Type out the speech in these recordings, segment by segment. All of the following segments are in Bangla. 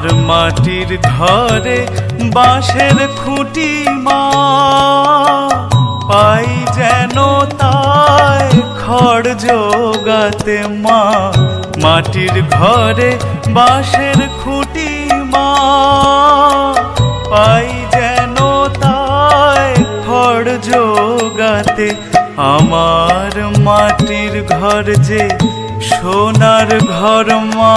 আমার মাটির ঘরে বাঁশের খুঁটি মা। পাই যেন তাই খড় জোগাতে মা। মাটির ঘরে বাঁশের খুঁটি মা। পাই যেন তাই খড় জোগাতে আমার মাটির ঘর যে সোনার ঘর মা।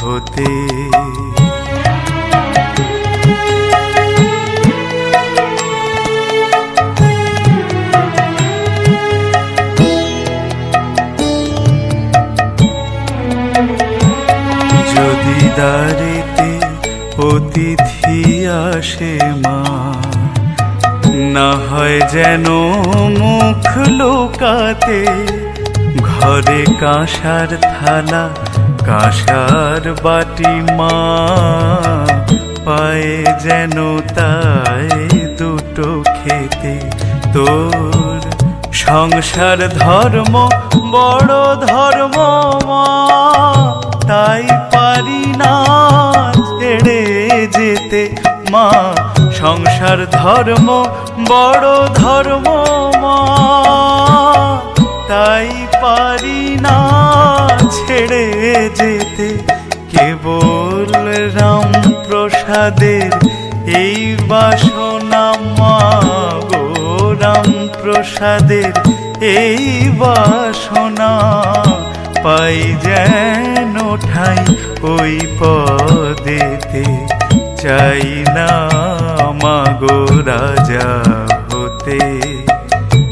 হতে। যদি দাঁড়িতে অতিথি আসে মা না হয় যেন মুখ লোকাতে ঘরে কাঁসার থালা কাঁসার বাটি মা পায়ে যেন তাই দুটো খেতে। তোর সংসার ধর্ম, বড় ধর্ম মা, তাই পারি না ছেড়ে যেতে। মা, সংসার ধর্ম, বড় ধর্ম মা, তাই পারি না ছেড়ে যেতে কেবল রাম প্রসাদের এই বাসনা মা গো রাম প্রসাদের এই বাসনা পাই যেন ঠাই ওই পদেতে। চাই না মাগো রাজা হতে।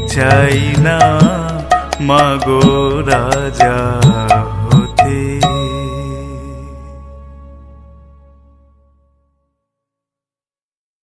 চাই না মাগো রাজা